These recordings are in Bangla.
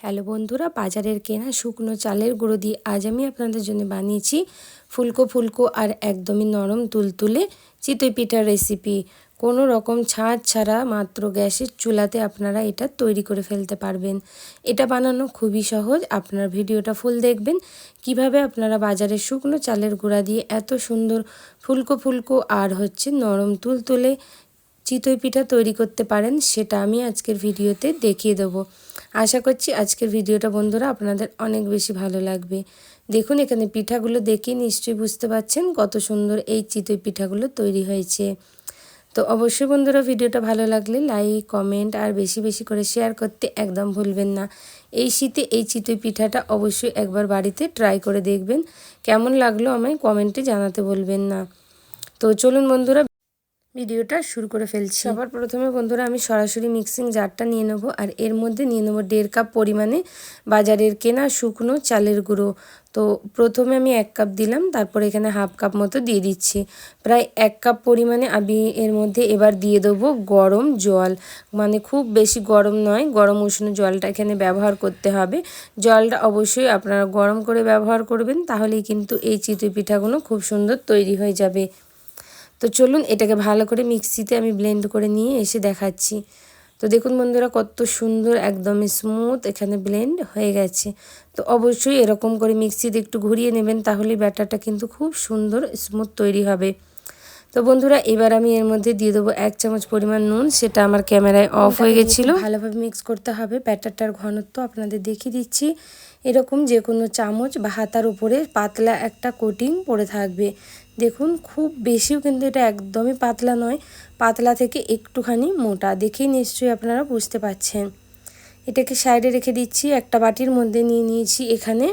হ্যালো বন্ধুরা, বাজারের কেনা শুকনো চালের গুঁড়ো দিয়ে আজ আমি আপনাদের জন্য বানিয়েছি ফুলকো ফুলকো আর একদমই নরম তুলতুলে চিতই পিঠার রেসিপি কোনো রকম ছাঁচ ছাড়া মাত্র গ্যাসের চুলাতে আপনারা এটা তৈরি করে ফেলতে পারবেন। এটা বানানো খুবই সহজ, আপনার ভিডিওটা ফুল দেখবেন। কীভাবে আপনারা বাজারের শুকনো চালের গুঁড়া দিয়ে এত সুন্দর ফুলকো ফুলকো আর হচ্ছে নরম তুলতুলে চিতই পিঠা তৈরি করতে পারেন, সেটা আমি আজকের ভিডিওতে দেখিয়ে দেবো। আশা করছি আজকের ভিডিওটা বন্ধুরা আপনাদের অনেক বেশি ভালো লাগবে। দেখুন, এখানে পিঠাগুলো দেখে নিশ্চয়ই বুঝতে পারছেন কত সুন্দর এই চিতই পিঠাগুলো তৈরি হয়েছে। তো অবশ্যই বন্ধুরা ভিডিওটা ভালো লাগলে লাইক, কমেন্ট আর বেশি বেশি করে শেয়ার করতে একদম ভুলবেন না। এই শীতে এই চিতই পিঠাটা অবশ্যই একবার বাড়িতে ট্রাই করে দেখবেন। কেমন লাগল আমায় কমেন্টে জানাতে বলবেন না। তো চলুন বন্ধুরা ভিডিওটা শুরু করে ফেলছি। সবার প্রথমে বন্ধুরা আমি সরাসরি মিক্সিং জারটা নিয়ে নেব আর এর মধ্যে নিয়ে নেব দেড় কাপ পরিমাণে বাজারের কেনা শুকনো চালের গুঁড়ো। তো প্রথমে আমি এক কাপ দিলাম, তারপর এখানে হাফ কাপ মতো দিয়ে দিচ্ছি। প্রায় এক কাপ পরিমাণে আমি এর মধ্যে এবার দিয়ে দেবো গরম জল। মানে খুব বেশি গরম নয়, গরম উষ্ণ জলটা এখানে ব্যবহার করতে হবে। জলটা অবশ্যই আপনারা গরম করে ব্যবহার করবেন, তাহলেই কিন্তু এই চিতই পিঠাগুলো খুব সুন্দর তৈরি হয়ে যাবে। তো চলুন এটাকে ভালো করে মিক্সিতে আমি ব্লেন্ড করে নিয়ে এসে দেখাচ্ছি। তো দেখুন বন্ধুরা, কত সুন্দর একদম স্মুথ এখানে ব্লেন্ড হয়ে গেছে। তো অবশ্যই এরকম করে মিক্সিতে একটু ঘুরিয়ে নেবেন, তাহলে ব্যাটারটা কিন্তু খুব সুন্দর স্মুথ তৈরি হবে। তো বন্ধুরা এবার আমি এর মধ্যে দিয়ে দেবো এক চামচ পরিমাণ নুন। সেটা আমার ক্যামেরায় অফ হয়ে গেছিল। ভালোভাবে মিক্স করতে হবে। ব্যাটারটার ঘনত্ব আপনাদের দেখিয়ে দিচ্ছি। এরকম যে কোনো চামচ বা হাতার উপরে পাতলা একটা কোটিং পড়ে থাকবে। দেখুন খুব বেশিও কিন্তু এটা একদমই পাতলা নয় পাতলা থেকে একটুখানি মোটা। দেখেই নিশ্চয়ই আপনারা বুঝতে পাচ্ছেন। এটাকে সাইডে রেখে দিচ্ছি। একটা বাটির মধ্যে নিয়ে নিয়েছি এখানে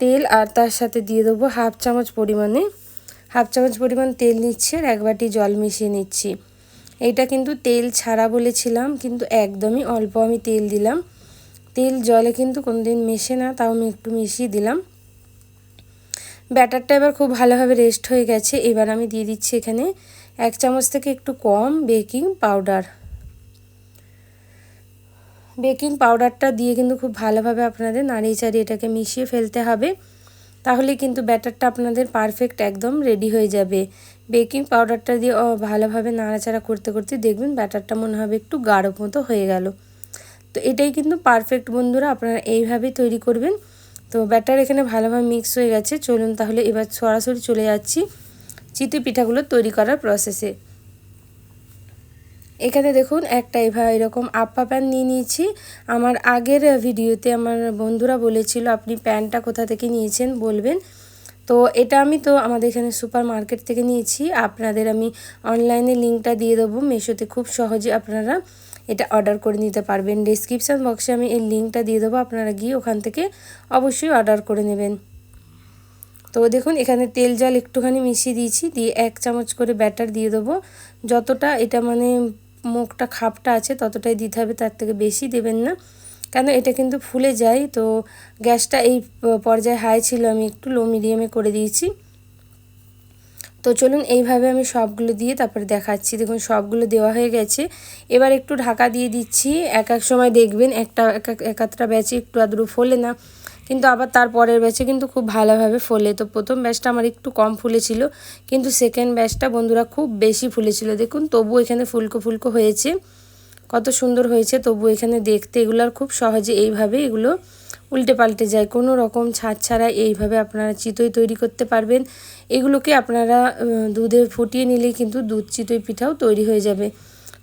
তেল আর তার সাথে দিয়ে দেবো হাফ চামচ পরিমাণে হাফ চামচ পরিমাণ তেল নিচ্ছি আর এক বাটি জল মিশিয়ে নিচ্ছি। এইটা কিন্তু তেল ছাড়া বলেছিলাম, কিন্তু একদমই অল্প আমি তেল দিলাম। তেল জলে কিন্তু কোনোদিন মেশে না, তাও আমি একটু মিশিয়ে দিলাম। ব্যাটারটা এবার খুব ভালোভাবে রেস্ট হয়ে গেছে। এবার আমি দিয়ে দিচ্ছি এখানে এক চামচ থেকে একটু কম বেকিং পাউডার। বেকিং পাউডারটা দিয়ে কিন্তু খুব ভালোভাবে আপনাদের নাড়িয়ে চাড়িয়ে এটাকে মিশিয়ে ফেলতে হবে। তাহলে কিন্তু ব্যাটারটা আপনাদের পারফেক্ট একদম রেডি হয়ে যাবে। বেকিং পাউডারটা দিয়ে ভালোভাবে নাড়াচাড়া করতে করতে দেখবেন ব্যাটারটা মনে হবে একটু গাঢ় মতো হয়ে গেল। তো এটাই কিন্তু পারফেক্ট বন্ধুরা, আপনারা এইভাবেই তৈরি করবেন। তো ব্যাটার এখানে ভালোভাবে মিক্স হয়ে গেছে। চলুন তাহলে এবার সরাসরি চলে যাচ্ছি চিতই পিঠাগুলো তৈরি করার প্রসেসে এখানে দেখুন একটা এভাবে এরকম আপ্পা প্যান নিয়ে নিয়েছি। আমার আগের ভিডিওতে আমার বন্ধুরা বলেছিল, আপনি প্যানটা কোথা থেকে নিয়েছেন বলবেন? তো এটা আমি তো আমাদের এখানে সুপার মার্কেট থেকে নিয়েছি। আপনাদের আমি অনলাইনে লিঙ্কটা দিয়ে দেবো। মেশোতে খুব সহজে আপনারা এটা অর্ডার করে নিতে পারবেন। ডিসক্রিপশান বক্সে আমি এই লিঙ্কটা দিয়ে দেবো। আপনারা গিয়ে ওখান থেকে অবশ্যই অর্ডার করে নেবেন। তো দেখুন, এখানে তেল জল একটুখানি মিশিয়ে দিয়েছি। দিয়ে এক চামচ করে ব্যাটার দিয়ে দেবো। যতটা এটা মানে মুখটা খাপটা আছে, ততটাই দিতে হবে, তার থেকে বেশি দেবেন না। কেন এটা কিন্তু ফুলে যায়, তো গ্যাসটা এই পর্যায়ে হাই ছিল, আমি একটু লো মিডিয়ামে করে দিয়েছি। তো চলুন এইভাবে আমি সবগুলো দিয়ে তারপরে দেখাচ্ছি। দেখুন, সবগুলো দেওয়া হয়ে গেছে। এবার একটু ঢাকা দিয়ে দিচ্ছি। এক এক সময় দেখবেন, একটা, এক একাত্রা ব্যাচে একটু আদ্রু ফোলে না। কিন্তু আবার তার পরের ব্যাচে কিন্তু খুব ভালোভাবে ফোলে। তো প্রথম ব্যাচটা আমার একটু কম ফুলেছিল, কিন্তু সেকেন্ড ব্যাচটা বন্ধুরা খুব বেশি ফুলেছিল। দেখুন তবু এখানে ফুলকো ফুলকো হয়েছে, কত সুন্দর হয়েছে। তবু এখানে দেখতে এগুলো আর খুব সহজে এইভাবে এগুলো উল্টে পাল্টে যায়। কোনো রকম ছাদ ছাড়া এইভাবে আপনারা চিতই তৈরি করতে পারবেন। এগুলোকে আপনারা দুধে ফুটিয়ে নিলেই কিন্তু দুধ চিতই পিঠাও তৈরি হয়ে যাবে।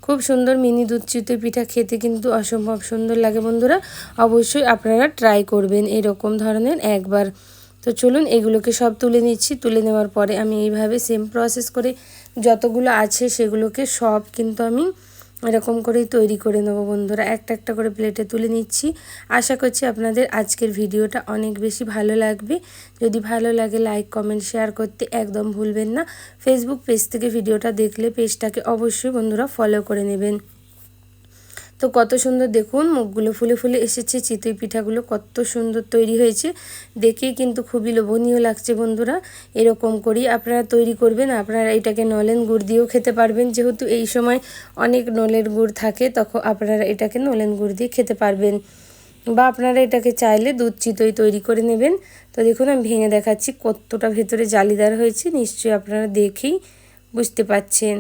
খুব সুন্দর মিনি দুধ চিতে পিঠা খেতে কিন্তু অসম্ভব সুন্দর লাগে বন্ধুরা। অবশ্যই আপনারা ট্রাই করবেন এরকম ধরনের একবার। তো চলুন এগুলোকে সব তুলে নিচ্ছি। তুলে নেওয়ার পরে আমি এইভাবে সেম প্রসেস করে যতগুলো আছে সেগুলোকে সব কিন্তু আমি এরকম করেই তৈরি করে নেব বন্ধুরা। একটা একটা করে প্লেটে তুলে নিচ্ছি। আশা করছি আপনাদের আজকের ভিডিওটা অনেক বেশি ভালো লাগবে। যদি ভালো লাগে লাইক কমেন্ট শেয়ার করতে একদম ভুলবেন না। ফেসবুক পেজ থেকে ভিডিওটা দেখলে পেজটাকে অবশ্যই বন্ধুরা ফলো করে নেবেন। তো কত সুন্দর দেখুন, মুখগুলো ফুলে ফুলে এসেছে, চিতই পিঠাগুলো কত সুন্দর তৈরি হয়েছে। দেখেই কিন্তু খুবই লোভনীয় লাগছে বন্ধুরা, এরকম করি আপনারা তৈরি করবেন। আপনারা এটাকে নলেন গুড় দিয়েও খেতে পারবেন। যেহেতু এই সময় অনেক নলের গুড় থাকে তখন আপনারা এটাকে নলেন গুড় দিয়ে খেতে পারবেন। বা আপনারা এটাকে চাইলে দুধ চিতই তৈরি করে নেবেন। তো দেখুন, আমি ভেঙে দেখাচ্ছি কতটা ভেতরে জালিদার হয়েছে, নিশ্চয়ই আপনারা দেখেই বুঝতে পাচ্ছেন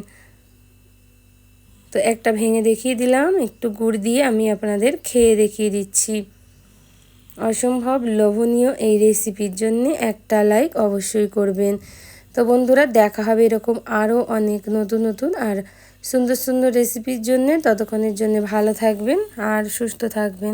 তো একটা ভেঙে দেখিয়ে দিলাম, একটু গুড় দিয়ে আমি আপনাদের খেয়ে দেখিয়ে দিচ্ছি। অসম্ভব লোভনীয় এই রেসিপির জন্য একটা লাইক অবশ্যই করবেন। তো বন্ধুরা, দেখা হবে এরকম আরও অনেক নতুন নতুন আর সুন্দর সুন্দর রেসিপির জন্যে। ততক্ষণের জন্য ভালো থাকবেন আর সুস্থ থাকবেন।